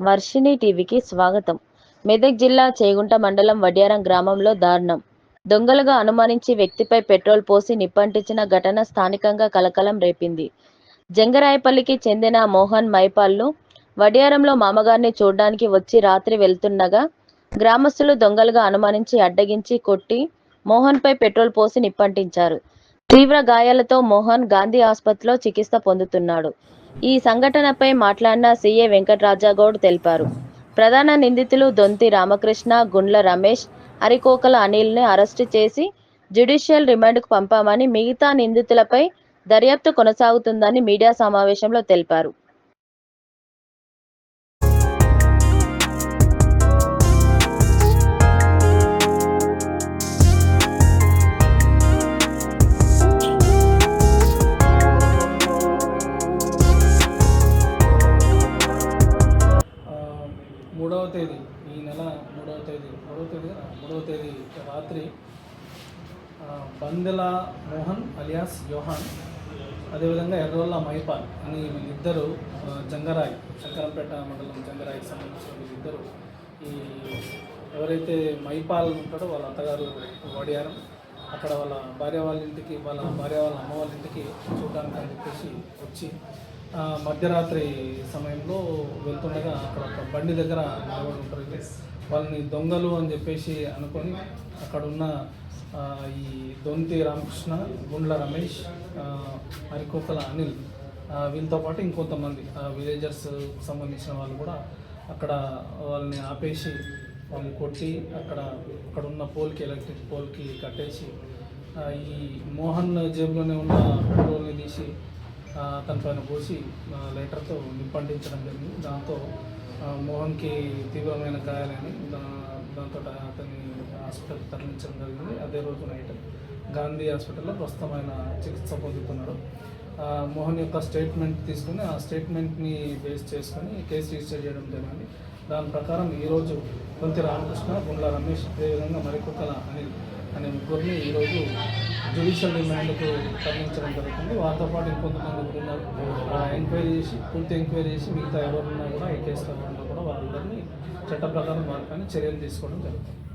వర్షిణి టీవీకి స్వాగతం. మెదక్ జిల్లా చేగుంట మండలం వడ్యారం గ్రామంలో దారుణం. దొంగలుగా అనుమానించి వ్యక్తిపై పెట్రోల్ పోసి నిప్పంటించిన ఘటన స్థానికంగా కలకలం రేపింది. జంగరాయపల్లికి చెందిన మోహన్ మైపాల్ను వడియారంలో మామగారిని చూడడానికి వచ్చి రాత్రి వెళ్తుండగా గ్రామస్తులు దొంగలుగా అనుమానించి అడ్డగించి కొట్టి మోహన్పై పెట్రోల్ పోసి నిప్పంటించారు. తీవ్ర గాయాలతో మోహన్ గాంధీ ఆసుపత్రిలో చికిత్స పొందుతున్నాడు. ఈ సంఘటనపై మాట్లాడిన సీఏ వెంకటరాజాగౌడ్ తెలిపారు. ప్రధాన నిందితులు దొంతి రామకృష్ణ గుండ్ల రమేష్ అరికోకల అనిల్ని అరెస్టు చేసి జ్యుడిషియల్ రిమాండ్కు పంపామని మిగతా నిందితులపై దర్యాప్తు కొనసాగుతుందని మీడియా సమావేశంలో తెలిపారు. మూడవ తేదీ ఈ నెల మూడవ తేదీ మూడవ తేదీ మూడవ తేదీ రాత్రి ఆ, బందెల మోహన్ అలియాస్ యోహాన్ అదేవిధంగా ఎర్రోల్లా మైపాల్ అని వీళ్ళిద్దరు జంగరాయ్ శంకరంపేట మండలం జంగరాయికి సంబంధించిన ఇద్దరు ఈ ఎవరైతే మైపాల్ ఉంటాడో వాళ్ళ అత్తగారు వడియారం అక్కడ వాళ్ళ భార్య వాళ్ళ ఇంటికి వాళ్ళ భార్య వాళ్ళ అమ్మ వాళ్ళ ఇంటికి చూడడానికి అని చెప్పేసి వచ్చి మధ్యరాత్రి సమయంలో వెళ్తుండగా అక్కడ ఒక బండి దగ్గర నిలబడి ఉంటారు వాళ్ళని దొంగలు అని చెప్పేసి అనుకొని అక్కడ ఉన్న ఈ దొంతి రామకృష్ణ గుండ్ల రమేష్ ఆ, హరికోకల అనిల్ వీళ్ళతో పాటు ఇంకొంతమంది విలేజర్స్ సంబంధించిన వాళ్ళు కూడా అక్కడ వాళ్ళని ఆపేసి వాళ్ళని కొట్టి అక్కడ అక్కడ ఉన్న పోల్కి ఎలక్ట్రిక్ పోల్కి కట్టేసి ఈ మోహన్ జేబులోనే ఉన్న పెట్రోల్ని తీసి అతని పైన పోసి ఆ, లైటర్తో నిప్పండించడం జరిగింది. దాంతో మోహన్కి తీవ్రమైన గాయాలని దాంతో అతన్ని హాస్పిటల్కి తరలించడం జరిగింది. అదే రోజు నైట్ గాంధీ హాస్పిటల్లో ప్రస్తుతం ఆయన చికిత్స పొందుతున్నాడు. మోహన్ యొక్క స్టేట్మెంట్ తీసుకుని ఆ స్టేట్మెంట్ని బేస్ చేసుకొని కేసు రిజిస్టర్ చేయడం జరిగింది. దాని ప్రకారం ఈరోజు కొంత రామకృష్ణ గుండ్ల రమేష్ అదేవిధంగా మరికొకల అనిల్ అనే ముగ్గురిని ఈరోజు జ్యుడిషియల్ రిమాండ్కు తరలించడం జరుగుతుంది. వారితో పాటు ఇంకొంతమంది ఉన్నారు. ఆ, ఎంక్వైరీ చేసి పూర్తి ఎంక్వైరీ చేసి మిగతా ఎవరున్నా కూడా ఈ కేసులో కూడా వారందరినీ చట్ట ప్రకారం వారిపైన చర్యలు తీసుకోవడం జరుగుతుంది.